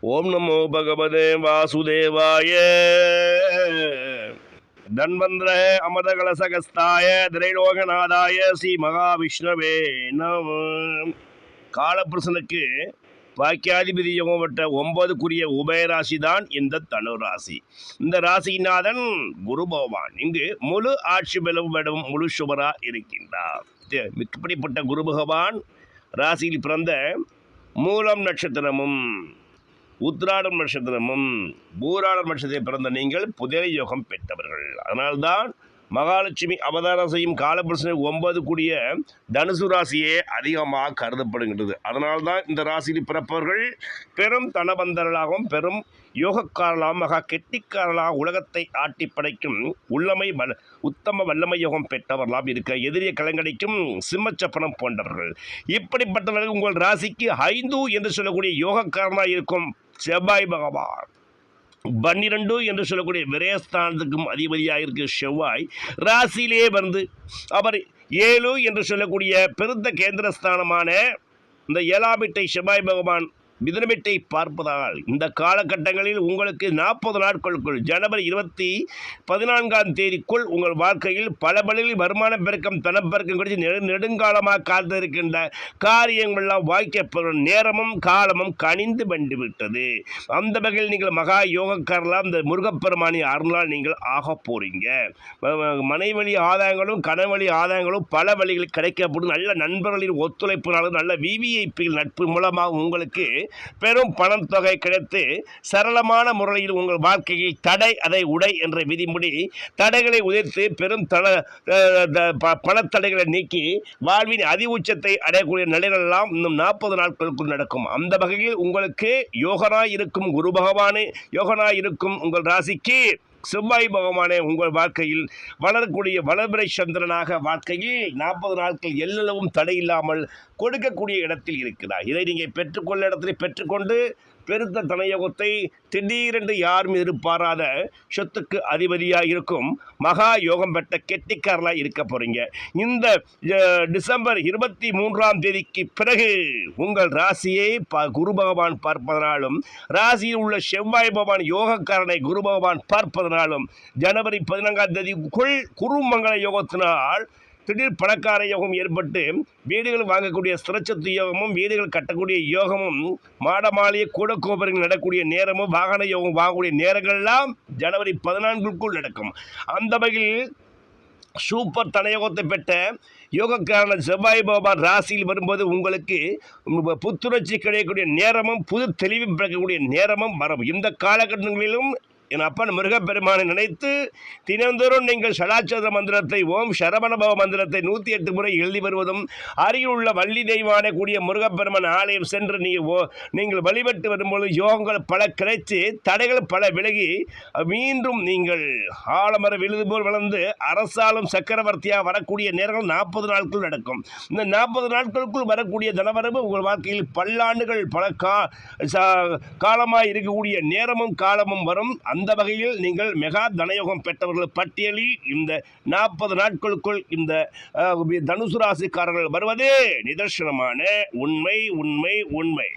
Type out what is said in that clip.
ஓம் நமோ பகவதே வாசுதேவாய. தன்வந்திர அமதகலசகஸ்தாய திரைலோகநாதாய ஸ்ரீ மகாவிஷ்ணவே நம. காலபிரசனுக்கு வாக்கியாதிபதி யோகப்பட்ட ஒன்பதுக்குரிய உபயராசி தான் இந்த தனு ராசி இந்த ராசிநாதன் குரு பகவான். இங்கு முழு ஆட்சி பெறும் முழு சுபரா இருக்கின்றார். இப்படிப்பட்ட குரு பகவான் ராசியில் பிறந்த மூலம் நட்சத்திரமும் உத்ராடம் நட்சத்திரமும் பூராடம் நட்சத்திரம் பிறந்த நீங்கள் புதிரை யோகம் பெற்றவர்கள். அதனால்தான் மகாலட்சுமி அவதாரம் செய்யும் காலபிரசனை ஒன்பது கூடிய தனுசு ராசியே அதிகமாக கருதப்படுகின்றது. அதனால்தான் இந்த ராசியில் பிறப்பவர்கள் பெரும் தனபந்தர்களாகவும் பெரும் யோகக்காரர்களாகவும் மகா கெட்டிக்காரர்களாக உலகத்தை ஆட்டி படைக்கும் உள்ளமை வல்ல உத்தம வல்லமை யோகம் பெற்றவர்களாம் இருக்க எதிரிய கலங்கடிக்கும் சிம்மச்சப்பனம் போன்றவர்கள். இப்படிப்பட்டவர்கள் உங்கள் ராசிக்கு ஐந்து என்று சொல்லக்கூடிய யோகக்காரனாக இருக்கும் செவ்வாய் பகவான். பன்னிரண்டு என்று சொல்லக்கூடிய விரயஸ்தானத்துக்கும் அதிபதியாக இருக்கிற செவ்வாய் ராசியிலே வந்து அவர் ஏழு என்று சொல்லக்கூடிய பெருத்த கேந்திரஸ்தானமான இந்த ஏழாமிட்டை செவ்வாய் பகவான் மிதனமிட்டை பார்ப்பதால் இந்த காலகட்டங்களில் உங்களுக்கு நாற்பது நாட்களுக்குள் ஜனவரி இருபத்தி பதினான்காம் தேதிக்குள் உங்கள் வாழ்க்கையில் பல வழிகளில் வருமான பெருக்கம் தனப்பெருக்கம் கிடைச்சி நெடு நெடுங்காலமாக காத்திருக்கின்ற காரியங்கள்லாம் வாய்க்கப்படும் நேரமும் காலமும் கனிந்து வந்துவிட்டது அந்த வகையில் நீங்கள் மகா யோகக்காரலாம் இந்த முருகப்பெருமானி அருளால் நீங்கள் ஆக போகிறீங்க மனைவழி ஆதாயங்களும் கனவழி ஆதாயங்களும் பல வழிகளில் கிடைக்கப்படும் நல்ல நண்பர்களின் ஒத்துழைப்பினாலும் நல்ல விவிஐபியில் நட்பு மூலமாக உங்களுக்கு பெரும் பணம் தொகை கிடைத்து சரளமான முறையில் உங்கள் வாழ்க்கையை தடை அதை உடை என்ற விதிமுடி தடைகளை உதிர்த்து பெரும் தன த- ப- பணத்தடைகளை நீக்கி வாழ்வின் அதி உச்சத்தை அடையக்கூடிய நிலைகள் எல்லாம் இன்னும் நாற்பது நாட்களுக்குள் நடக்கும். அந்த வகையில் உங்களுக்கு யோகனாய் இருக்கும் குரு பகவானே யோகனாய் இருக்கும் உங்கள் ராசிக்கு. செவ்வாய் பகவானே உங்கள் வாழ்க்கையில் வளரக்கூடிய வளர்பிறை சந்திரனாக வாழ்க்கையில் நாற்பது நாட்கள் எல்லளவும் தடை இல்லாமல் கொடுக்கக்கூடிய இடத்தில் இருக்கிறார் இதை நீங்கள் பெற்றுக்கொள்ள இடத்துல பெற்றுக்கொண்டு பெருத்த தனயோகத்தை திடீரென்று யாரும் எதிர்பாராத சொத்துக்கு அதிபதியாக இருக்கும் மகா யோகம் பெற்ற கெட்டிக்காரலாக இருக்க போகிறீங்க இந்த டிசம்பர் இருபத்தி மூன்றாம் தேதிக்கு பிறகு உங்கள் ராசியை ப குரு பகவான் பார்ப்பதனாலும் ராசியில் உள்ள செவ்வாய் பகவான் யோகக்காரனை குரு பகவான் பார்ப்பதனாலும் ஜனவரி பதினான்காம் தேதிக்குள் குருமங்கள யோகத்தினால் திடீர் பணக்கார யோகம் ஏற்பட்டு வீடுகள் வாங்கக்கூடிய ஸ்திரச்சத்து யோகமும் வீடுகள் கட்டக்கூடிய யோகமும் மாடமாளிய கூட கோபுரங்கள் நடக்கக்கூடிய நேரமும் வாகன யோகம் வாங்கக்கூடிய நேரங்கள்லாம் ஜனவரி பதினான்குக்குள் நடக்கும். அந்த வகையில் சூப்பர் தனயோகத்தை பெற்ற யோகக்காரன செவ்வாய் பாபா ராசியில் வரும்போது உங்களுக்கு புத்துணர்ச்சி கிடைக்கக்கூடிய நேரமும் புது தெளிவு பிறக்கக்கூடிய நேரமும் வரும். இந்த காலகட்டங்களிலும் என் அப்பன் முருகப்பெருமானை நினைத்து தினந்தோறும் நீங்கள் சடாச்சந்திர மந்திரத்தை ஓம் சரவணபவ மந்திரத்தை நூற்றி எட்டு முறை எழுதி வருவதும் அருகில் உள்ள வள்ளி தெய்வான கூடிய முருகப்பெருமான் ஆலயம் சென்று நீ ஓ நீங்கள் வழிபட்டு வரும்போது யோகங்கள் பல கிடைத்து தடைகள் பல விலகி மீண்டும் நீங்கள் ஆலமர விழுது போல் வளர்ந்து அரசாலும் சக்கரவர்த்தியாக வரக்கூடிய நேரங்கள் நாற்பது நாட்கள் நடக்கும். இந்த நாற்பது நாட்களுக்குள் வரக்கூடிய தனவரவு உங்கள் வாழ்க்கையில் பல்லாண்டுகள் பல கா காலமாக இருக்கக்கூடிய நேரமும் காலமும் வரும். அந்த வகையில் நீங்கள் மெகா தனயோகம் பெற்றவர்கள் பட்டியலில் இந்த நாற்பது நாட்களுக்குள் இந்த தனுசு ராசிக்காரர்கள் வருவதே நிதர்சனமான உண்மை உண்மை உண்மை.